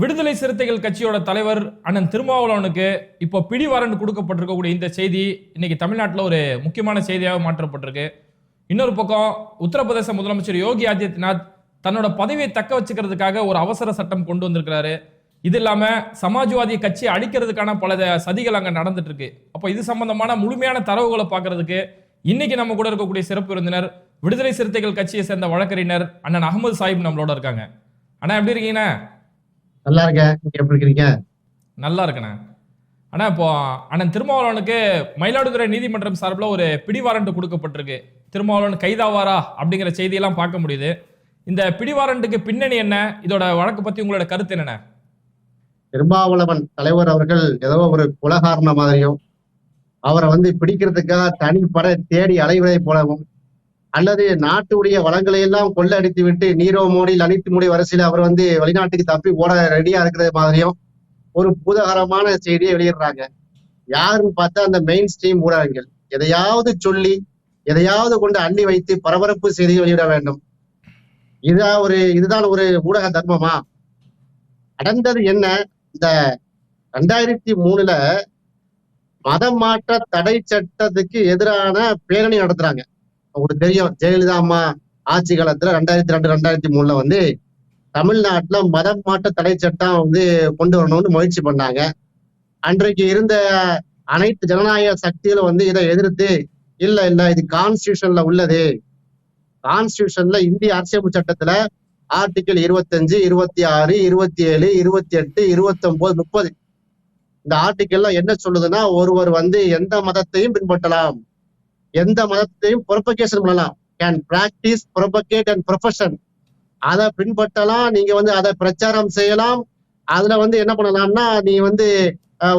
விடுதலை சிறுத்தைகள் கட்சியோட தலைவர் அண்ணன் திருமாவளவனுக்கு இப்போ பிடி வாரண்ட் கொடுக்கப்பட்டிருக்கக்கூடிய இந்த செய்தி இன்னைக்கு தமிழ்நாட்டில் ஒரு முக்கியமான செய்தியாக மாற்றப்பட்டிருக்கு. இன்னொரு பக்கம் உத்தரப்பிரதேச முதலமைச்சர் யோகி ஆதித்யநாத் தன்னோட பதவியை தக்க வச்சுக்கிறதுக்காக ஒரு அவசர சட்டம் கொண்டு வந்திருக்கிறாரு. இது இல்லாமல் சமாஜ்வாதி கட்சியை அழிக்கிறதுக்கான பல சதிகள் அங்கே நடந்துட்டு இருக்கு அப்போ இது சம்பந்தமான முழுமையான தரவுகளை பார்க்கறதுக்கு இன்னைக்கு நம்ம கூட இருக்கக்கூடிய சிறப்பு விருந்தினர் விடுதலை சிறுத்தைகள் கட்சியை சேர்ந்த வழக்கறிஞர் அண்ணன் அகமது சாஹிப் நம்மளோட இருக்காங்க. அண்ணா எப்படி இருக்கீங்கண்ணா? நல்லா இருக்கேன் நீங்க எப்படி இருக்கிறீங்க நல்லா இருக்கண்ணே அண்ணா இப்போ அண்ணன் திருமாவளவனுக்கு மயிலாடுதுறை நீதிமன்றம் சார்பில் ஒரு பிடி வாரண்ட் கொடுக்கப்பட்டிருக்கு. திருமாவளவன் கைதாவாரா அப்படிங்கிற செய்தியெல்லாம் பார்க்க முடியுது. இந்த பிடி வாரண்ட்டுக்கு பின்னணி என்ன? இதோட வழக்கு பத்தி உங்களோட கருத்து என்னண்ணே? திருமாவளவன் தலைவர் அவர்கள் ஏதோ ஒரு குலகாரண மாதிரியும் அவரை வந்து பிடிக்கிறதுக்காக தனிப்பட தேடி அலைவதை போலவும் அல்லது நாட்டுடைய வளங்களை எல்லாம் கொள்ளடித்து விட்டு நீரோ மோடி லலித் மோடி வரிசையில் அவர் வந்து வெளிநாட்டுக்கு தப்பி ஓட ரெடியா இருக்கிறது மாதிரியும் ஒரு பூதகரமான செய்தியை வெளியிடுறாங்க. யாருன்னு பார்த்தா அந்த மெயின் ஸ்ட்ரீம் ஊடகங்கள். எதையாவது சொல்லி எதையாவது கொண்டு அள்ளி வைத்து பரபரப்பு செய்தியை வெளியிட வேண்டும். இதுதான் ஒரு இதுதான் ஒரு ஊடக தர்மமா? நடந்தது என்ன? இந்த ரெண்டாயிரத்தி மூணுல மதம் மாற்ற தடை சட்டத்துக்கு எதிரான பேரணி நடத்துறாங்க. உங்களுக்கு தெரியும் ஜெயலலிதா அம்மா ஆட்சி காலத்துல ரெண்டாயிரத்தி ரெண்டு ரெண்டாயிரத்தி மூணுல வந்து தமிழ்நாட்டுல மதம் மாட்ட தடை சட்டம் வந்து கொண்டு வரணும்னு முயற்சி பண்ணாங்க. அன்றைக்கு இருந்த அனைத்து ஜனநாயக சக்திகளும் வந்து இதை எதிர்த்து இல்ல இல்ல இது கான்ஸ்டியூஷன்ல உள்ளது. கான்ஸ்டியூஷன்ல இந்திய அரசியல் சட்டத்துல ஆர்டிகிள் இருபத்தஞ்சு இருபத்தி ஆறு இருபத்தி ஏழு இருபத்தி எட்டு இருபத்தி ஒன்பது முப்பது. இந்த ஆர்டிகிள்ல என்ன சொல்லுதுன்னா ஒருவர் வந்து எந்த மதத்தையும் பின்பற்றலாம். எந்த மதத்தையும் ப்ரொபகேஷன் பண்ணலாம். Can practise propagate and profession அதை பின்பற்றலாம். நீங்க வந்து அதை பிரச்சாரம் செய்யலாம். அதுல வந்து என்ன பண்ணலாம்னா நீ வந்து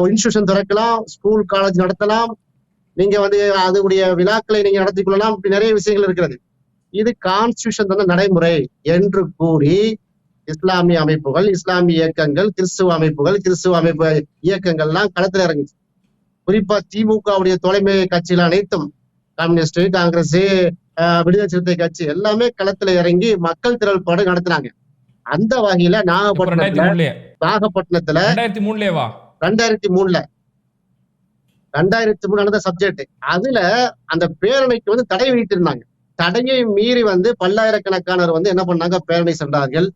இன்ஸ்டியூஷன் திறக்கலாம் ஸ்கூல் காலேஜ் நடத்தலாம். நீங்க வந்து அதனுடைய விழாக்களை நீங்க நடத்தி கொள்ளலாம். இப்படி நிறைய விஷயங்கள் இருக்கிறது. இது கான்ஸ்டியூஷன் தந்த நடைமுறை என்று கூறி இஸ்லாமிய அமைப்புகள் இஸ்லாமிய இயக்கங்கள் கிறிஸ்துவ அமைப்புகள் கிறிஸ்துவ அமைப்பு இயக்கங்கள்லாம் களத்துல இறங்குச்சு. குறிப்பா திமுகவுடைய தலைமை கட்சிகள் அனைத்தும் கம்யூனிஸ்ட் காங்கிரஸ் விடுதலை சிறுத்தை கட்சி எல்லாமே களத்துல இறங்கி மக்கள் திரள்பாடு நடத்துனாங்க. அந்த வகையில நாகப்பட்டினத்துல நாகப்பட்டினத்துல ரெண்டாயிரத்தி மூணுலயேவா ரெண்டாயிரத்தி மூணுல. ரெண்டாயிரத்தி மூணு நடந்த சப்ஜெக்ட். அதுல அந்த பேரணிக்கு வந்து தடை வைத்திருந்தாங்க தடையை மீறி வந்து பல்லாயிரக்கணக்கானவர் வந்து என்ன பண்ணாங்க? பேரணி சென்றார்கள்.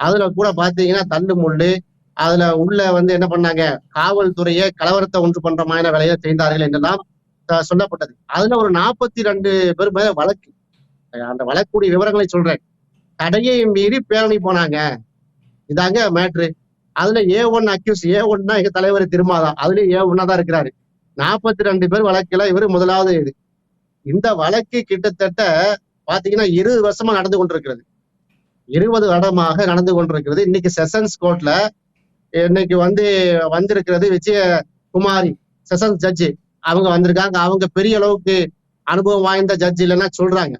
அதுல கூட பாத்தீங்கன்னா தள்ளு முள்ளு அதுல உள்ள வந்து என்ன பண்ணாங்க? காவல்துறையை கலவரத்தை ஒன்று பண்ற மாதிரி வேலையை செய்தார்கள் என்றெல்லாம் சொல்லப்பட்டது. அதுல ஒரு நாற்பத்தி ரெண்டு பேர் மேல வழக்கு. அந்த வழக்குடைய விவரங்களை சொல்றேன். தடையை மீறி பேரணி போனாங்க. இதாங்க மேட்ரு. அதுல ஏ ஒன் அக்யூஸ் ஏ ஒன்னா எங்க தலைவர் திருமாதான் அதுலயும் ஏ ஒன்னா தான் இருக்கிறாரு. நாற்பத்தி ரெண்டு பேர் வழக்குல இவரு முதலாவது இது. இந்த வழக்கு கிட்டத்தட்ட பாத்தீங்கன்னா இருபது வருஷமா நடந்து கொண்டிருக்கிறது. இருபது வருடமாக நடந்து கொண்டிருக்கிறது. இன்னைக்கு செஷன்ஸ் கோர்ட்ல இன்னைக்கு வந்து வந்திருக்கிறது விஜய குமாரி செஷன்ஸ் ஜட்ஜி. அவங்க வந்திருக்காங்க. அவங்க பெரிய அளவுக்கு அனுபவம் வாய்ந்த ஜட்ஜ் இல்லைன்னா சொல்றாங்க.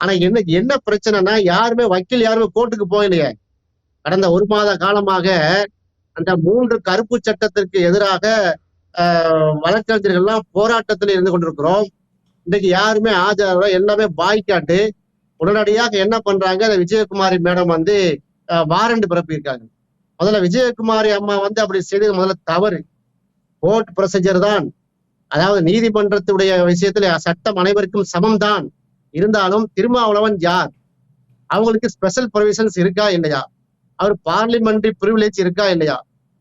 ஆனா என்ன என்ன பிரச்சனைனா யாருமே வக்கீல் யாருமே கோர்ட்டுக்கு போகலையே. கடந்த ஒரு மாத காலமாக அந்த மூன்று கருப்பு சட்டத்திற்கு எதிராக ஆஹ், வழக்கறிஞர்கள்லாம் போராட்டத்தில் இருந்து கொண்டிருக்கிறோம். இன்னைக்கு யாருமே ஆஜராக எல்லாமே பாய்க்காட்டு உடனடியாக என்ன பண்றாங்க? அந்த விஜயகுமாரி மேடம் வந்து வாரண்ட் பிறப்பியிருக்காங்க. முதல்ல விஜயகுமாரி அம்மா வந்து அப்படி செய்தது முதல்ல தவறு. கோர்ட் ப்ரொசீஜர் தான். அதாவது நீதிமன்றத்துடைய விஷயத்துல சட்டம் அனைவருக்கும் சமம்தான். இருந்தாலும் திருமாவளவன் யார்? அவங்களுக்கு ஸ்பெஷல் ப்ரொவிஷன்ஸ் இருக்கா இல்லையா? அவர் பார்லிமெண்ட்ரி ப்ரிவிலேஜ் இருக்கா இல்லையா?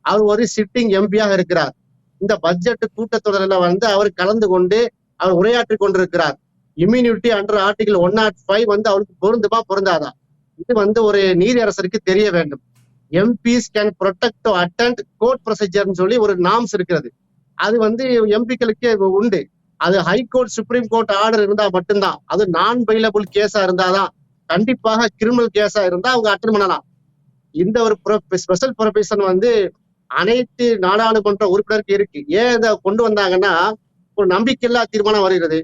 அவர் ஒரு சிட்டிங் எம்பியாக இருக்கிறார். இந்த பட்ஜெட் கூட்டத்தொடரில் வந்து அவர் கலந்து கொண்டு அவர் உரையாற்றி கொண்டிருக்கிறார். Immunity under article one naught five வந்து அவருக்கு பொருந்துமா பொருந்தாதா? இது வந்து ஒரு நீதியரசருக்கு தெரிய வேண்டும். MPs can protect attend court ப்ரொசீஜர்னு சொல்லி ஒரு நாம்ஸ் இருக்கிறது. அது வந்து எம்பிக்களுக்கே உண்டு. அது high court supreme court order இருந்தா மட்டும்தான். அது நான் பைலபிள் கேஸா இருந்தாதான். கண்டிப்பாக கிரிமினல் கேஸா இருந்தா அவங்க அட்டன் பண்ணலாம். இந்த ஒரு ஸ்பெஷல் ப்ரொஃபஷன் வந்து அனைத்து நாடாளுமன்ற உறுப்பினருக்கு இருக்கு. ஏன் இதை கொண்டு வந்தாங்கன்னா ஒரு நம்பிக்கையில்லா தீர்மானம் வருகிறது.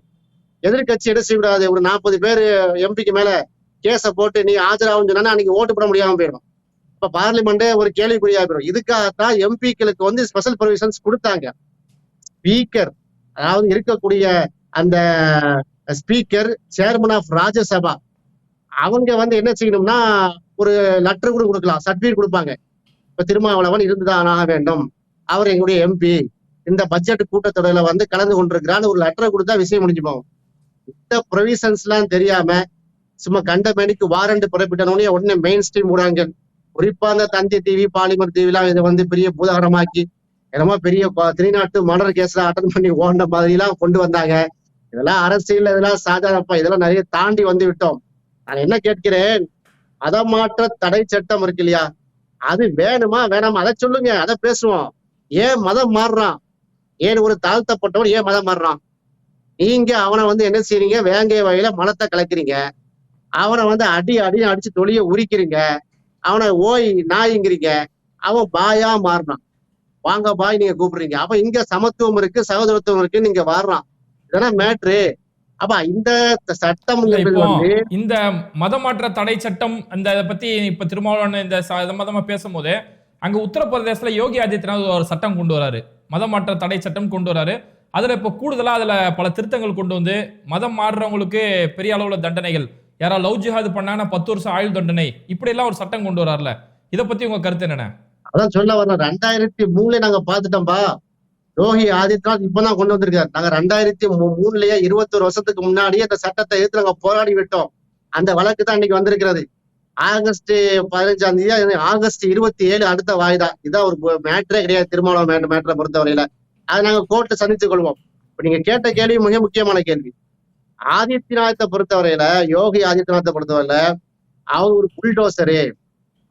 எதிர்கட்சி என்ன செய்யக்கூடாது? ஒரு நாற்பது பேர் எம்பிக்கு மேல கேஸை போட்டு நீ ஆஜராகும் சொன்னா அன்னைக்கு ஓட்டு போட முடியாம போயிடும். இப்ப பார்லிமெண்டே ஒரு கேள்விக்குறியா போயிடும். இதுக்காகத்தான் எம்பிக்களுக்கு வந்து ஸ்பெஷல் ப்ரொவிஷன்ஸ் கொடுத்தாங்க. ஸ்பீக்கர் அதாவது இருக்கக்கூடிய அந்த ஸ்பீக்கர் சேர்மன் ஆஃப் ராஜ்யசபா. அவங்க வந்து என்ன செய்யணும்னா ஒரு லெட்டர் கூட கொடுக்கலாம் சர்டிஃபிகேட் கொடுப்பாங்க. இப்ப திருமாவளவன் இருந்துதான் ஆக வேண்டும். அவர் எங்களுடைய எம்பி இந்த பட்ஜெட் கூட்டத்தொடரில் வந்து கலந்து கொண்டிருக்கிறான்னு ஒரு லெட்டரை கொடுத்தா விஷயம் முடிஞ்சு போகும். இந்த ப்ரொவிஷன்ஸ் எல்லாம் தெரியாம சும்மா கண்ட மேனிக்கு வாரண்ட் புறப்பிட்டனோடனே உடனே மெயின் ஸ்ட்ரீம் ஊடகங்கள் குறிப்பா அந்த தந்தி டிவி பாலிமர் டிவிலாம் இதை வந்து பெரிய பூதாகரமாக்கி என்னமோ பெரிய ப- திருநாட்டு மர்டர் கேஸ்ல அட்டன் பண்ணி ஓண்ட மாதிரி எல்லாம் கொண்டு வந்தாங்க. இதெல்லாம் அரசியல் இதெல்லாம் சாதாரணப்பா. இதெல்லாம் நிறைய தாண்டி வந்து விட்டோம். நான் என்ன கேட்கிறேன்? மதமாற்ற தடை சட்டம் இருக்கு இல்லையா? அது வேணுமா? வேணாமா? அதை சொல்லுங்க. அதை பேசுவோம். ஏன் மதம் மாறுறான்? ஏன் ஒரு தாழ்த்தப்பட்டவன் ஏன் மதம் மாறுறான்? நீங்க அவனை வந்து என்ன செய்றீங்க? வேங்கை வகையில மனத்தை கலக்குறீங்க. அவனை வந்து அடி அடி அடிச்சு தொழிய உரிக்கிறீங்க. அவனை ஓய் நாய்ங்கிறீங்க. அவன் பாயா மாறினான். வாங்க பாய் நீங்க கூப்பிடுறீங்க. அப்ப இங்க சமத்துவம் இருக்கு சகோதரத்துவம் இருக்கு நீங்க வாடுறான் இதெல்லாம் மேட்ரு அப்ப இந்த சட்டம் இந்த மதமாற்ற தடை சட்டம் அந்த இதை பத்தி இப்ப திருமாவளவன் இந்த சம்பந்தமா பேசும்போது அங்க உத்தரப்பிரதேசல யோகி ஆதித்யநாத் ஒரு சட்டம் கொண்டு வராரு. மதமாற்ற தடை சட்டம் கொண்டு வராரு. அதுல இப்ப கூடுதலா அதுல பல திருத்தங்கள் கொண்டு வந்து மதம் மாறுறவங்களுக்கு பெரிய அளவுல தண்டனைகள். யாரா லவ் ஜிஹாது பண்ணாங்கன்னா பத்து வருஷம் ஆயுள் தண்டனை. இப்படி எல்லாம் ஒரு சட்டம் கொண்டு வராருல. இத பத்தி உங்க கருத்து என்னென்ன? அதான் சொல்ல வரலாம் ரெண்டாயிரத்தி மூணுல நாங்க பாத்துட்டோம்பா யோகி ஆதித்யநாத் இப்பதான் கொண்டு வந்திருக்காரு. நாங்க ரெண்டாயிரத்தி மூ- மூணுலயே இருபத்தொரு வருஷத்துக்கு முன்னாடியே அந்த சட்டத்தை எதிர்த்து நாங்க போராடி விட்டோம். அந்த வழக்கு தான் இன்னைக்கு வந்திருக்கிறது. ஆகஸ்ட் பதினஞ்சாம் தேதி ஆகஸ்ட் இருபத்தி ஏழு அடுத்த வாய்தா. இதான் ஒரு மேட்ரே கிடையாது. திருமணம் மேட்டரை பொறுத்தவரையில. அதை நாங்க கோர்ட்டை சந்தித்துக் கொள்வோம். இப்ப நீங்க கேட்ட கேள்வி மிக முக்கியமான கேள்வி. ஆதித்யநாத்தை பொறுத்தவரையில யோகி ஆதித்யநாத்தை பொறுத்தவரையில அவர் ஒரு புல்டோசரு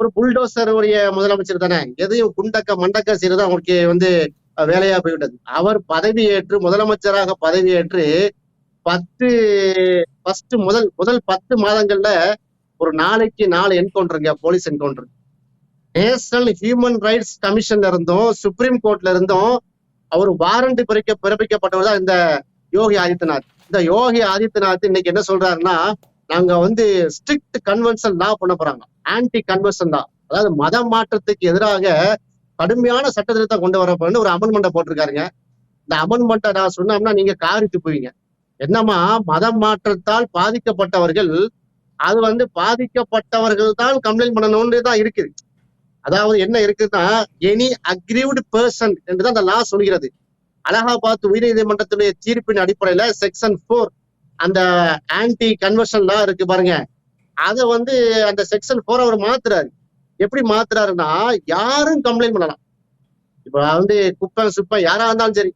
ஒரு புல்டோசர் உடைய முதலமைச்சர் தானே? எதையும் குண்டக்க மண்டக்க செய்யறது அவருக்கு வந்து வேலையா போய்விட்டது. அவர் பதவியேற்று முதலமைச்சராக பதவியேற்று பத்து ஃபர்ஸ்ட் முதல் முதல் பத்து மாதங்கள்ல ஒரு நாளைக்கு நாலு என்கவுண்டருங்க police encounter national human rights கமிஷன்ல இருந்தும் சுப்ரீம் கோர்ட்ல இருந்தும் அவர் வாரண்ட் பிறக்க பிறப்பிக்கப்பட்டவர் தான் இந்த யோகி ஆதித்யநாத். இந்த யோகி ஆதித்யநாத் இன்னைக்கு என்ன சொல்றாருன்னா நாங்க வந்து ஸ்ட்ரிக்ட் கன்வென்ஷன் லா பண்ண போறாங்க. ஆன்டி கன்வென்ஷன் தான் அதாவது மத மாற்றத்துக்கு எதிராக கடுமையான சட்ட திருத்தம் கொண்டு வரப்போன்னு ஒரு அமெண்ட்மெண்ட்டை போட்டிருக்காருங்க. இந்த அமெண்ட்மெண்ட்டை நான் சொன்னோம்னா நீங்க காரிட்டு போவீங்க. என்னமா மதம் மாற்றத்தால் பாதிக்கப்பட்டவர்கள் அது வந்து பாதிக்கப்பட்டவர்கள் தான் கம்ப்ளைண்ட் பண்ணணும்னு தான் இருக்குது. அதாவது என்ன இருக்குன்னா எனி அக்ரீவ்டு பர்சன் என்றுதான் அந்த லா சொல்கிறது. அலகாபாத் உயர்நீதிமன்றத்துடைய தீர்ப்பின் அடிப்படையில செக்ஷன் போர் அந்த ஆன்டி கன்வர்ஷன் லா இருக்கு பாருங்க. அத வந்து அந்த செக்ஷன் போர் அவர் மாத்துறாரு. எப்படி மாத்துறாருன்னா யாரும் கம்ப்ளைண்ட் பண்ணலாம். இப்ப வந்து குப்பை சுப்பை யாரா இருந்தாலும் சரி.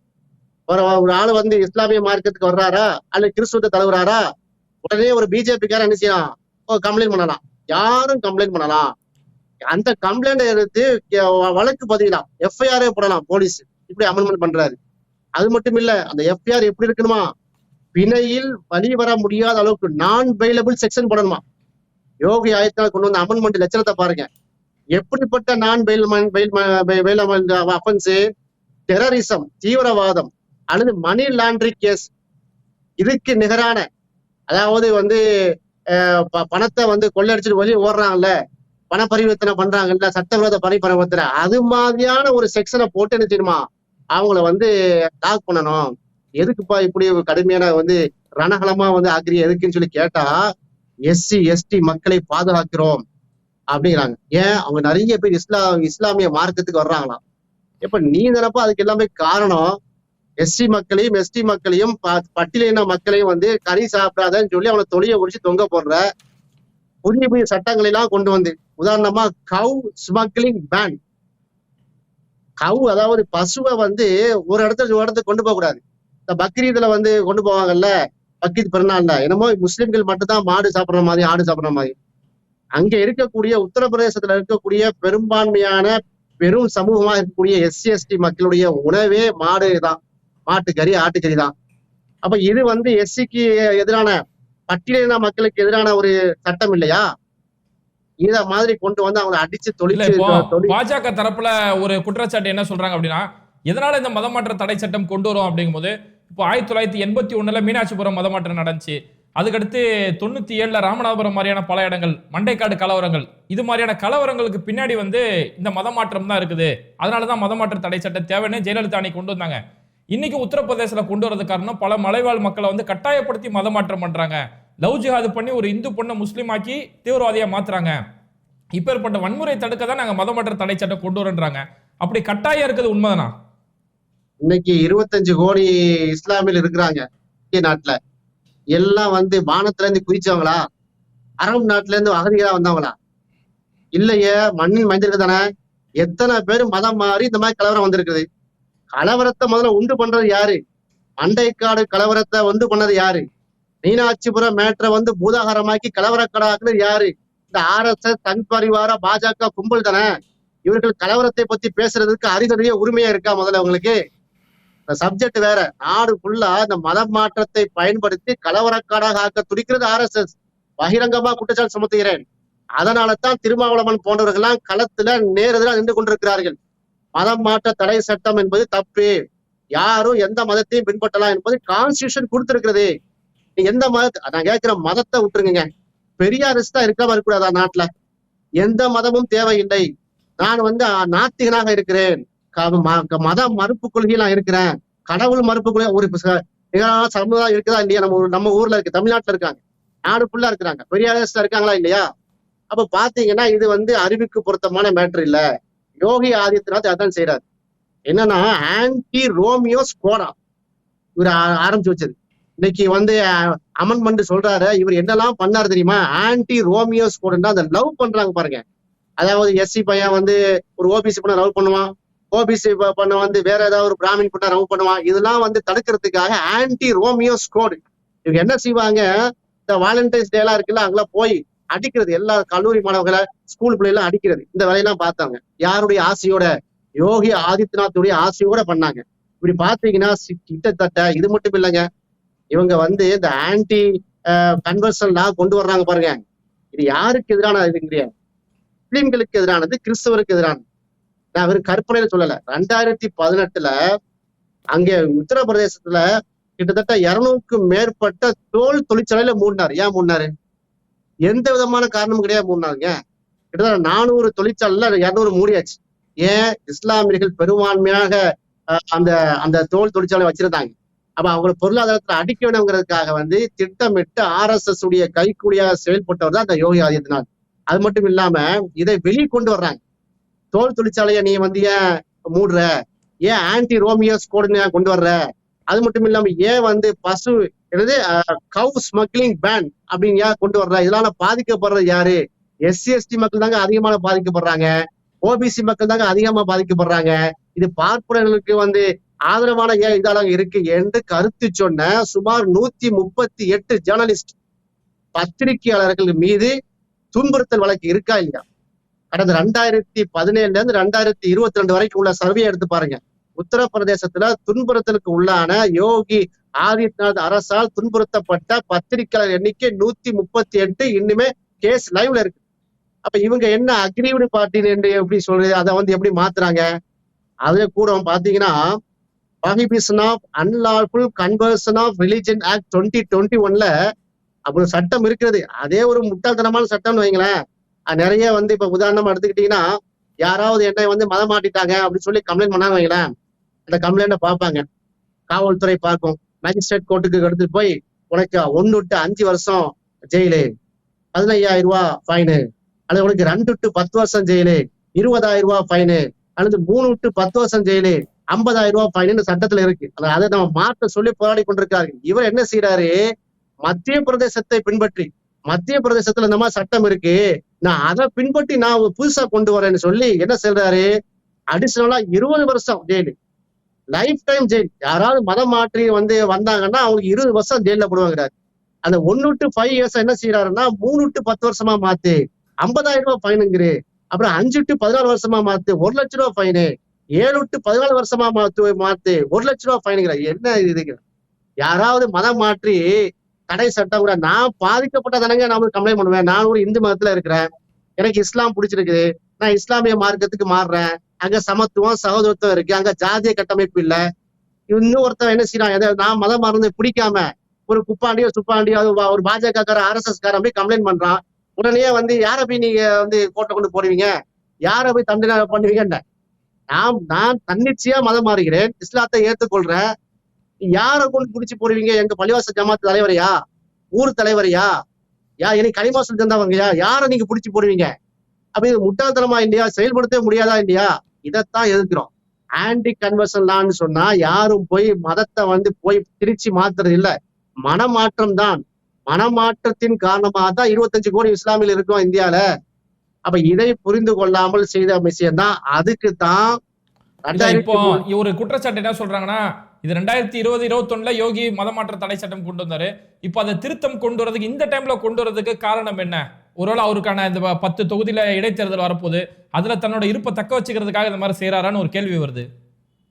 ஒரு ஒரு ஆளு வந்து இஸ்லாமிய மார்க்கத்துக்கு வர்றாரா? அல்லது கிறிஸ்துவத்தை தழுவுறாரா? உடனே ஒரு பிஜேபிக்கார என்ன செய்யலாம்? கம்ப்ளைண்ட் பண்ணலாம். யாரும் கம்ப்ளைண்ட் பண்ணலாம். அந்த கம்ப்ளைண்ட் எடுத்து வழக்கு பதியலாம். எஃப்ஐஆரே போடலாம் போலீஸ். இப்படி அமெண்ட்மெண்ட் பண்றாரு. அது மட்டும் இல்ல அந்த எஃப்ஐஆர் எப்படி இருக்கணுமா? பிணையில் வழி வர முடியாத அளவுக்கு நான் பெயிலபிள் செக்ஷன் போடணுமா? யோகி ஆயத்தினால் கொண்டு வந்த அமெண்ட்மெண்ட் லட்சணத்தை பாருங்க. எப்படிப்பட்ட நான் பெயில் பெயில் அஃபென்ஸ் டெரரிசம் தீவிரவாதம் அல்லது மணி லாண்ட்ரி கேஸ் இதுக்கு நிகரான அதாவது வந்து ப- பணத்தை வந்து கொள்ளையடிச்சிட்டு வெளியே ஓடுறாங்கல்ல பண பரிவர்த்தனை பண்றாங்கல்ல சட்டவிரோத பணி பரிவர்த்தனை அது மாதிரியான ஒரு செக்ஷனை போட்டு என்ன செய்யணுமா? அவங்கள வந்து லாக் பண்ணணும். எதுக்குப்பா இப்படி கடுமையான வந்து ரணகலமா வந்து ஆக்குறீங்க எதுக்குன்னு சொல்லி கேட்டா எஸ்சி எஸ்டி மக்களை பாதுகாக்கிறோம் அப்படிங்கிறாங்க. ஏன்? அவங்க நிறைய பேர் இஸ்லாம் இஸ்லாமிய மார்க்கத்துக்கு வர்றாங்களாம். இப்ப நீ நினைப்பா அதுக்கு எல்லாமே காரணம்? எஸ்சி மக்களையும் எஸ்டி மக்களையும் பட்டியலின மக்களையும் வந்து கறி சாப்பிடாதன்னு சொல்லி அவனை தொழிலை முடிச்சு தொங்க போடுற புதிய புதிய சட்டங்களை எல்லாம் கொண்டு வந்து. உதாரணமா கவு ஸ்மக்லிங் பேன் கவு அதாவது பசுவை வந்து ஒரு இடத்துல ஒரு இடத்துக்கு கொண்டு போக கூடாது இந்த பக்ரீத்ல வந்து கொண்டு போவாங்கல்ல பக்ரீத் பிறநாள்ல. என்னமோ முஸ்லிம்கள் மட்டும்தான் மாடு சாப்பிடுற மாதிரி ஆடு சாப்பிடுற மாதிரி. அங்க இருக்கக்கூடிய உத்தரப்பிரதேசத்துல இருக்கக்கூடிய பெரும்பான்மையான பெரும் சமூகமா இருக்கக்கூடிய எஸ்சி எஸ்டி மக்களுடைய உணவே மாடு தான். மாட்டுக்கறி ஆட்டுக்கறி தான். அப்ப இது வந்து எஸ்சிக்கு எதிரான பட்டியலின மக்களுக்கு எதிரான ஒரு சட்டம் இல்லையா? இத மாதிரி கொண்டு வந்து அவங்களை அடிச்சு இல்ல தொழிச்சு இப்போ தொழி பாஜக தரப்புல ஒரு குற்றச்சாட்டு என்ன சொல்றாங்க அப்படின்னா எதனால இந்த மதமாற்ற தடை சட்டம் கொண்டு வரும் அப்படிங்கும்போது இப்போ ஆயிரத்தி தொள்ளாயிரத்தி எண்பத்தி ஒன்றில் மீனாட்சிபுரம் மதமாற்றம் நடந்துச்சு. அதுக்கடுத்து தொண்ணூத்தி ஏழுல ராமநாதபுரம் மாதிரியான பல இடங்கள் மண்டைக்காடு கலவரங்கள். இது மாதிரியான கலவரங்களுக்கு பின்னாடி வந்து இந்த மதமாற்றம் தான் இருக்குது. அதனாலதான் மதமாற்ற தடை சட்டம் தேவைன்னு ஜெயலலிதா அன்னைக்கு கொண்டு வந்தாங்க. இன்னைக்கு உத்தரப்பிரதேசல கொண்டு வரது காரணம் பல மலைவாழ் மக்களை வந்து கட்டாயப்படுத்தி மதமாற்றம் பண்றாங்க. லவ் ஜிஹாது பண்ணி ஒரு இந்து பொண்ணை முஸ்லீம் ஆக்கி தீவிரவாதியா மாத்துறாங்க. இப்பேற்பட்ட வன்முறை தடுக்க தான் நாங்க மதமாற்ற தடை சட்டம் கொண்டு வரன்றாங்க. அப்படி கட்டாயம் இருக்கிறது உண்மைதானா? இன்னைக்கு இருபத்தஞ்சு கோடி இஸ்லாமியில் இருக்கிறாங்க இந்திய நாட்டுல. எல்லாம் வந்து வானத்துல இருந்து குதிச்சவங்களா? அரபு நாட்டுல இருந்து அகதிகளா வந்தவங்களா? இல்லையே மண்ணில் மைந்திருக்கு தானே? எத்தனை பேர் மதம் மாறி இந்த மாதிரி கலவரம் வந்திருக்குது? கலவரத்தை முதல்ல உண்டு பண்றது யாரு? மண்டைக்காடு கலவரத்தை உண்டு பண்ணது யாரு? மீனாட்சிபுரம் மேட்டரை வந்து பூதாகரமாக்கி கலவரக்கடாக்குனது யாரு? இந்த ஆர் எஸ் எஸ் தன் பரிவார பாஜக கும்பல் தானே? இவர்கள் கலவரத்தை பத்தி பேசுறதுக்கு அறிதறிய உரிமையா இருக்கா முதல்ல உங்களுக்கு? இந்த சப்ஜெக்ட் வேற. நாடு ஃபுல்லா இந்த மத மாற்றத்தை பயன்படுத்தி கலவரக்காடாக ஆக்க துடிக்கிறது ஆர் எஸ் எஸ் பகிரங்கமா குற்றச்சாட்டு சுமத்துகிறேன். அதனால தான் திருமாவளவன் போன்றவர்கள்லாம் களத்துல நேரெதிராக நின்று கொண்டிருக்கிறார்கள். மதம் மாற்ற தடை சட்டம் என்பது தப்பு. யாரும் எந்த மதத்தையும் பின்பற்றலாம் என்பது கான்ஸ்டியூஷன் கொடுத்திருக்கிறது. நீ எந்த மதத்தை நான் கேட்கிற மதத்தை விட்டுருங்க பெரியாரிஸ்ட் தான் இருக்காம இருக்கக்கூடாதா நாட்டுல. எந்த மதமும் தேவையில்லை. நான் வந்து நாத்திகனாக இருக்கிறேன். மத மறுப்பு கொள்கையை நான் இருக்கிறேன். கடவுள் மறுப்பு கொள்கை ஒரு சமுதாயம் இருக்குதா இல்லையா? நம்ம நம்ம ஊர்ல இருக்கு. தமிழ்நாட்டுல இருக்காங்க. நாடு ஃபுல்லா இருக்கிறாங்க. பெரியாரிஸ்ட் இருக்காங்களா இல்லையா? அப்ப பாத்தீங்கன்னா இது வந்து அறிவுக்கு பொருத்தமான மேட்டர் இல்ல. யோகி ஆதித்யநாத் அதான் செய்யறாரு என்னன்னா ஆன்டி ரோமியோ ஸ்கோடா. இவர் ஆரம்பிச்சு வச்சது. இன்னைக்கு வந்து அமன்மெண்ட் சொல்றாரு இவர் என்னெல்லாம் பண்ணாரு தெரியுமா? ஆன்டி ரோமியோ ஸ்கோடுன்னா அந்த லவ் பண்றாங்க பாருங்க. அதாவது எஸ்சி பையன் வந்து ஒரு ஓபிசி பண்ண லவ் பண்ணுவான். ஓபிசி பண்ண வந்து வேற ஏதாவது ஒரு பிராமின் பண்ண ரவு பண்ணுவான் இதெல்லாம் வந்து தடுக்கிறதுக்காக ஆன்டி ரோமியோ ஸ்கோடு இவங்க என்ன செய்வாங்க? இந்த வாலண்டைன்ஸ் டே எல்லாம் இருக்குல்ல அங்கெல்லாம் போய் அடிக்கிறது. எல்லா கல்லூரி மாணவர்களை ஸ்கூல் பிள்ளைலாம் அடிக்கிறது. இந்த வேலையெல்லாம் பார்த்தாங்க. யாருடைய ஆசையோட? யோகி ஆதித்யநாத்துடைய ஆசையோட பண்ணாங்க. இப்படி பாத்தீங்கன்னா கிட்டத்தட்ட இது மட்டும் இல்லைங்க. இவங்க வந்து இந்த ஆன்டி கன்வர்ஷன் லா கொண்டு வர்றாங்க பாருங்க. இது யாருக்கு எதிரான இதுங்கிறிய முஸ்லிம்களுக்கு எதிரானது கிறிஸ்தவருக்கு எதிரானது. நான் வெறும் கற்பனையில சொல்லல. ரெண்டாயிரத்தி பதினெட்டுல அங்கே உத்தரப்பிரதேசத்துல கிட்டத்தட்ட இருநூறுக்கும் மேற்பட்ட தோல் தொழிற்சாலையில மூடினாரு ஏன் மூடினாரு எந்த விதமான காரணமும் கிடையாது மூடினாருங்க கிட்டத்தட்ட நானூறு தொழிற்சாலையில இருநூறு மூடியாச்சு. ஏன்? இஸ்லாமியர்கள் பெரும்பான்மையாக அந்த அந்த தோல் தொழிற்சாலை வச்சிருந்தாங்க. அப்ப அவங்க பொருளாதாரத்துல அடிக்க வேணுங்கிறதுக்காக வந்து திட்டமிட்டு ஆர் எஸ் எஸ் உடைய கைக்கூடிய செயல்பட்டவர் தான் அந்த யோகி ஆதித்யநாத். அது மட்டும் இல்லாம இதை வெளியே கொண்டு வர்றாங்க. தோல் தொழிற்சாலையை நீ வந்து ஏன் மூடுற? ஏன் ஆன்டி ரோமியோஸ் கோடுன்னு ஏன் கொண்டு வர்ற? அது மட்டும் இல்லாம ஏன் வந்து பசு என்னது கவு ஸ்மக்லிங் பேன் அப்படின்னு ஏன் கொண்டு வர்ற? இதனால பாதிக்கப்படுறது யாரு? எஸ்சி எஸ்டி மக்கள் தாங்க அதிகமாக பாதிக்கப்படுறாங்க. ஓபிசி மக்கள் தாங்க அதிகமா பாதிக்கப்படுறாங்க. இது பார்ப்பனர்களுக்கு வந்து ஆதரவான ஏன் இதாளங்க இருக்கு என்று கருத்து சொன்ன சுமார் நூத்தி முப்பத்தி எட்டு ஜேர்னலிஸ்ட் பத்திரிகையாளர்கள் மீது துன்புறுத்தல் வழக்கு இருக்கா இல்லையா? கடந்த ரெண்டாயிரத்தி பதினேழுல இருந்து ரெண்டாயிரத்தி இருபத்தி ரெண்டு வரைக்கும் உள்ள சர்வே எடுத்து பாருங்க. உத்தரப்பிரதேசத்துல துன்புறுத்தலுக்கு உள்ளான யோகி ஆதித்யநாத் அரசால் துன்புறுத்தப்பட்ட பத்திரிகையாளர் எண்ணிக்கை நூத்தி முப்பத்தி எட்டு. இன்னுமே கேஸ் லைவ்ல இருக்கு. அப்ப இவங்க என்ன அக்ரிவிடு பார்ட்டின்னு என்று எப்படி சொல்றது? அதை வந்து எப்படி மாத்துறாங்க? அதே கூட பாத்தீங்கன்னா prohibition of unlawful conversion of religion act twenty twenty ஒன்ல அப்படி சட்டம் இருக்கிறது. அதே ஒரு முட்டாள்தனமான சட்டம்னு வைங்களேன். நிறைய வந்து இப்ப உதாரணமா எடுத்துக்கிட்டீங்கன்னா யாராவது என்னை வந்து மதம் மாட்டிட்டாங்க அப்படின்னு சொல்லி கம்ப்ளைண்ட் பண்ணாங்க வைங்களேன். அந்த கம்ப்ளைண்ட்டை பார்ப்பாங்க. காவல்துறை பார்க்கும். மேஜிஸ்ட்ரேட் கோர்ட்டுக்கு எடுத்துட்டு போய் உனக்கு ஒன்னு விட்டு அஞ்சு வருஷம் ஜெயிலு. பதினையாயிரம் ரூபாய் ஃபைனு அல்லது உனக்கு ரெண்டு டு பத்து வருஷம் ஜெயிலு. இருபதாயிரம் ரூபாய் ஃபைனு அல்லது மூணு விட்டு பத்து வருஷம் ஜெயிலு. ஐம்பதாயிரம் ரூபாய் ஃபைன் சட்டத்துல இருக்கு. அத- அதை நம்ம மாற்ற சொல்லி போராடி கொண்டிருக்காரு இவர் என்ன செய்யறாரு மத்திய பிரதேசத்தை பின்பற்றி மத்திய பிரதேசத்துல இந்த மாதிரி சட்டம் இருக்கு. நான் அதை பின்பற்றி நான் புதுசா கொண்டு வரேன்னு சொல்லி என்ன சொல்றாரு? அடிஷனலா இருபது வருஷம் ஜெயிலு. Life time jail. யாராவது மதம் மாற்றி வந்து வந்தாங்கன்னா அவங்களுக்கு இருபது வருஷம் ஜெயில போடுவாங்கிறாரு. அந்த ஒன்னு டு ஃபைவ் இயர்ஸ் என்ன செய்யறாருன்னா மூணு டு பத்து வருஷமா மாத்து. ஐம்பதாயிரம் ரூபாய் ஃபைனுங்கிறே அப்புறம் அஞ்சு டு பதினாலு வருஷமா மாத்து. ஒரு லட்ச ரூபாய் ஃபைனு ஏழு டு பதினாலு வருஷமா மாத்து மாத்து. ஒரு லட்ச ரூபாய் ஃபைனுங்கிற என்ன இதுங்க? யாராவது மதம் மாற்றி தடை சட்டம் கூட நான் பாதிக்கப்பட்ட தானங்க நான் கம்ப்ளைண்ட் பண்ணுவேன். நான் ஒரு இந்து மதத்துல இருக்கிறேன். எனக்கு இஸ்லாம் பிடிச்சிருக்குது. நான் இஸ்லாமிய மார்க்கத்துக்கு மாறுறேன். அங்க சமத்துவம் சகோதரத்துவம் இருக்கு. அங்க ஜாதிய கட்டமைப்பு இல்ல. இன்னும் ஒருத்தன் என்ன செய்யறான் எதை நான் மதம் மறந்து பிடிக்காம ஒரு குப்பாண்டியோ சுப்பாண்டியோ ஒரு பாஜகக்கார கார ஆர்எஸ்எஸ் காரன் போய் கம்ப்ளைண்ட் பண்றான். உடனே வந்து யாரை போய் நீங்க வந்து கோட்டை கொண்டு போடுவீங்க யாரை போய் தண்டனை பண்ணுவீங்கன்னு. நான் நான் தன்னிச்சையா மதம் மாறுகிறேன். இஸ்லாத்தை ஏத்துக்கொள்றேன். யாரை கொண்டு பிடிச்சி போடுவீங்க? எங்க பள்ளிவாசல் ஜமாத் தலைவரையா? ஊர் தலைவரையா? யா இனி களிமாசல் சேர்ந்தவங்கயா யாரை நீங்க பிடிச்சி போடுவீங்க? அப்ப இது முட்டாள்தனமா இல்லையா? செயல்படுத்தவே முடியாதா இல்லையா? இதைத்தான் எதிர்க்கிறோம். ஆன்டி கன்வர்ஷன் லான்னு சொன்னா யாரும் போய் மதத்தை வந்து போய் திருச்சி மாத்துறது இல்ல. மனமாற்றம் தான். மனமாற்றத்தின் காரணமாக தான் இருபத்தஞ்சு கோடி இஸ்லாமியில் இருக்கோம் இந்தியால. அப்ப இதை புரிந்து கொள்ளாமல் செய்த விஷயம் தான் அதுக்கு தான் இப்போ ஒரு குற்றச்சாட்டு என்ன சொல்றாங்கன்னா இது ரெண்டாயிரத்தி இருபது இருபத்தொன்னுல யோகி மதமாற்ற தடை சட்டம் கொண்டு வந்தாரு. இப்போ அதை திருத்தம் கொண்டு வரதுக்கு இந்த டைம்ல கொண்டு வரதுக்கு காரணம் என்ன? ஒருவேளை அவருக்கான இந்த பத்து தொகுதியில இடைத்தேர்தல் வரப்போகுது. அதுல தன்னோட இருப்பை தக்க வச்சுக்கிறதுக்காக இந்த மாதிரி செய்யறாரான்னு ஒரு கேள்வி வருது.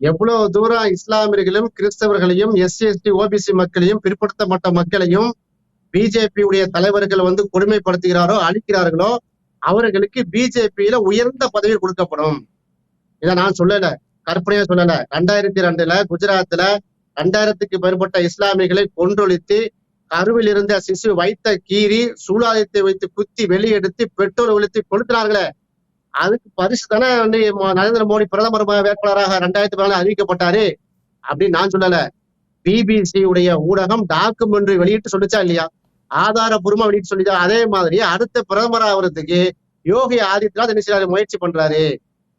எவ்வளவு தூரம் இஸ்லாமியர்களையும் கிறிஸ்தவர்களையும் எஸ்சி எஸ்டி ஓபிசி மக்களையும் பிற்படுத்தப்பட்ட மக்களையும் பிஜேபி உடைய தலைவர்கள் வந்து கொடுமைப்படுத்துகிறாரோ அழிக்கிறார்களோ அவர்களுக்கு பிஜேபியில உயர்ந்த பதவி கொடுக்கப்படும். இதை நான் சொல்லல. கற்பனையா சொல்லல. ரெண்டாயிரத்தி ரெண்டுல குஜராத்ல ரெண்டாயிரத்துக்கு மேற்பட்ட இஸ்லாமியர்களை கொன்றொழித்து கருவில் இருந்த சிசு வைத்த கீறி சூலாயத்தை வைத்து குத்தி வெளியெடுத்து பெட்ரோல் ஒழித்து கொடுக்கிறார்களே அதுக்கு பரிசு தானே வந்து நரேந்திர மோடி பிரதமர் வேட்பாளராக ரெண்டாயிரத்தி பதினாலு அறிவிக்கப்பட்டாரு அப்படின்னு நான் சொல்லல. பிபிசி உடைய ஊடகம் டாக்குமெண்ட்ரி வெளியிட்டு சொல்லிச்சா இல்லையா? ஆதாரபூர்வமா வெளியிட்டு சொல்லிச்சா அதே மாதிரி அடுத்த பிரதமர் ஆகிறதுக்கு யோகி ஆதித்யநாத் என்ன செய்யறாரு முயற்சி பண்றாரு.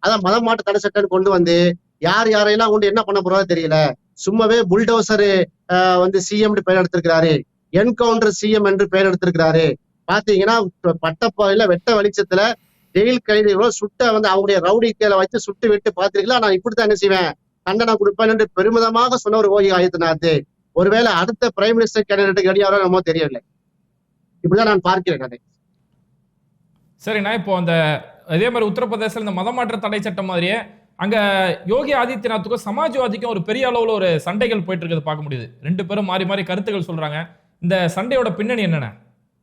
அதான் மதம் மாட்டு தடை சட்டம் கொண்டு வந்து யார் யாரையெல்லாம் கொண்டு என்ன பண்ண போறதோ தெரியல. சும்மாவே புல்டோசரு வந்து சிஎம் பெயர் எடுத்திருக்கிறாரு. என்கவுண்டர் சிஎம் என்று பெயர் எடுத்திருக்கிறாரு. பாத்தீங்கன்னா பட்டப்பாதையில வெட்ட வெளிச்சத்துல ஜெயில் கைதிகளோ சுட்ட வந்து அவங்களுடைய ரவுடி கீழே வச்சு சுட்டு விட்டு பாத்திருக்கீங்களா நான் இப்படித்தான் என்ன செய்வேன்? தண்டனை கொடுப்பேன் என்று பெருமிதமாக சொன்ன ஒரு யோகி ஆதித்யநாத். ஒருவேளை அடுத்த பிரைம் மினிஸ்டர் கேண்டிடேட் ரெடியாரோ நம்ம தெரியவில்லை. இப்படிதான் நான் பார்க்கிறேன் அதை சரிண்ணா இப்போ அந்த அதே மாதிரி உத்தரப்பிரதேசல இந்த மதமாற்ற தடை சட்டம் மாதிரியே அங்க யோகி ஆதித்யநாத்துக்கும் சமாஜ்வாதிக்கும் ஒரு பெரிய அளவுல ஒரு சண்டைகள் போயிட்டு இருக்கிறது பார்க்க முடியுது. ரெண்டு பேரும் மாறி மாறி கருத்துக்கள் சொல்றாங்க. இந்த சண்டையோட பின்னணி என்னென்ன?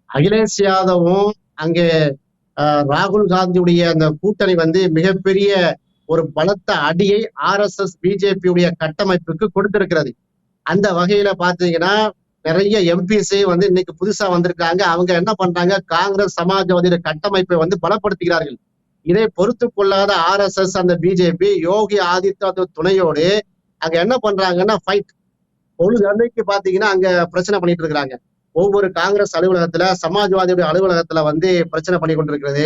அகிலேஷ் யாதவும் அங்கே ராகுல் காந்தியுடைய அந்த கூட்டணி வந்து மிகப்பெரிய ஒரு பலத்த அடியை ஆர் எஸ் எஸ் பிஜேபி உடைய கட்டமைப்புக்கு கொடுத்திருக்கிறது. அந்த வகையில பாத்தீங்கன்னா நிறைய எம்பிசி வந்து இன்னைக்கு புதுசா வந்திருக்காங்க. அவங்க என்ன பண்றாங்க? காங்கிரஸ் சமாஜ்வாதியுடைய கட்டமைப்பை வந்து பலப்படுத்துகிறார்கள். இதை பொறுத்து கொள்ளாத ஆர் எஸ் எஸ் அந்த பிஜேபி யோகி ஆதித்யநாத் துணையோடு அங்க என்ன பண்றாங்கன்னா ஃபைட் பொழுது அன்னைக்கு பாத்தீங்கன்னா அங்க பிரச்சனை பண்ணிட்டு இருக்கிறாங்க. ஒவ்வொரு காங்கிரஸ் அலுவலகத்துல சமாஜ்வாதியுடைய அலுவலகத்துல வந்து பிரச்சனை பண்ணி கொண்டிருக்கிறது.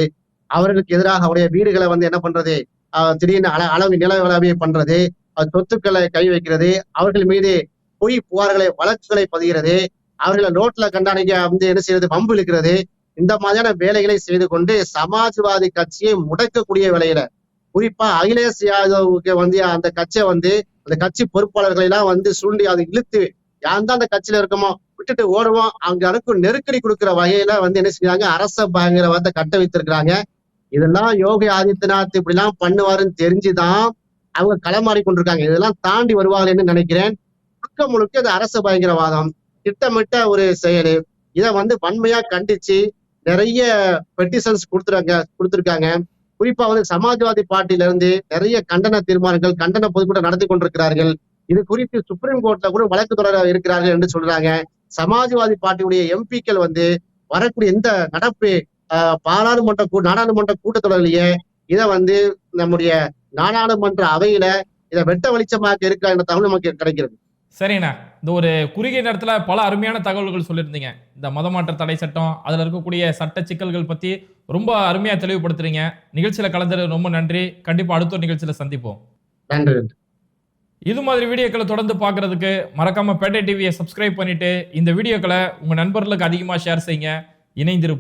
அவர்களுக்கு எதிராக அவருடைய வீடுகளை வந்து என்ன பண்றது? திடீர்னு அள அளவு நில அளவை பண்றது. சொத்துக்களை கை வைக்கிறது. அவர்கள் மீது பொய் புகார்களை வழக்குகளை பதிகிறது. அவர்களை ரோட்ல கண்டாணிக்க வந்து என்ன செய்யறது? வம்பு இழுக்கிறது. இந்த மாதிரியான வேலைகளை செய்து கொண்டு சமாஜ்வாதி கட்சியை முடக்கக்கூடிய வேலையில குறிப்பா அகிலேஷ் யாதவுக்கு வந்து அந்த கட்சியை வந்து அந்த கட்சி பொறுப்பாளர்களை எல்லாம் வந்து சுருண்டி அதை இழுத்து யார் தான் அந்த கட்சியில இருக்கமோ விட்டுட்டு ஓடுவோம். அங்க அனுக்கும் நெருக்கடி கொடுக்கிற வகையில வந்து என்ன செய்யறாங்க அரச பயங்கர வார்த்தை கட்ட வைத்திருக்கிறாங்க இதெல்லாம் யோகி ஆதித்யநாத் இப்படி எல்லாம் பண்ணுவாருன்னு தெரிஞ்சுதான் அவங்க களமாறி கொண்டிருக்காங்க இதெல்லாம் தாண்டி வருவாங்கன்னு நினைக்கிறேன். முழுக்க முழுக்க இது அரச பயங்கரவாதம். திட்டமிட்ட ஒரு செயல். இதை வந்து வன்மையா கண்டிச்சு நிறைய பெட்டிஷன்ஸ் கொடுத்துருக்காங்க கொடுத்துருக்காங்க. குறிப்பா வந்து சமாஜ்வாதி பார்ட்டில இருந்து நிறைய கண்டன தீர்மானங்கள் கண்டன பொதுக்கூட்டம் நடத்தி கொண்டிருக்கிறார்கள். இது குறித்து சுப்ரீம் கோர்ட்ல கூட வழக்கு தொடர இருக்கிறார்கள் என்று சொல்றாங்க. சமாஜ்வாதி பார்ட்டியுடைய எம்பிக்கள் வந்து வரக்கூடிய இந்த நடப்பு ஆஹ், பாராளுமன்ற கூ- நாடாளுமன்ற கூட்டத்தொடரிலேயே இதை வந்து நம்முடைய நாடாளுமன்ற அவையில இதை வெட்ட வெளிச்சமாக்க இருக்கா தகவல் நமக்கு கிடைக்கிறது. சரிண்ணா. இந்த ஒரு குறுகிய நேரத்துல பல அருமையான தகவல்கள் சொல்லியிருந்தீங்க. இந்த மதமாற்ற தடை சட்டம் அதுல இருக்கக்கூடிய சட்ட சிக்கல்கள் பத்தி ரொம்ப அருமையா தெளிவுபடுத்துறீங்க. நிகழ்ச்சியில கலந்தது ரொம்ப நன்றி. கண்டிப்பா அடுத்த ஒரு நிகழ்ச்சியில சந்திப்போம். நன்றி. இது மாதிரி வீடியோக்களை தொடர்ந்து பார்க்கறதுக்கு மறக்காம பேட்டை டிவியை சப்ஸ்கிரைப் பண்ணிட்டு இந்த வீடியோக்களை உங்க நண்பர்களுக்கு அதிகமா ஷேர் செய்யுங்க. இணைந்திரு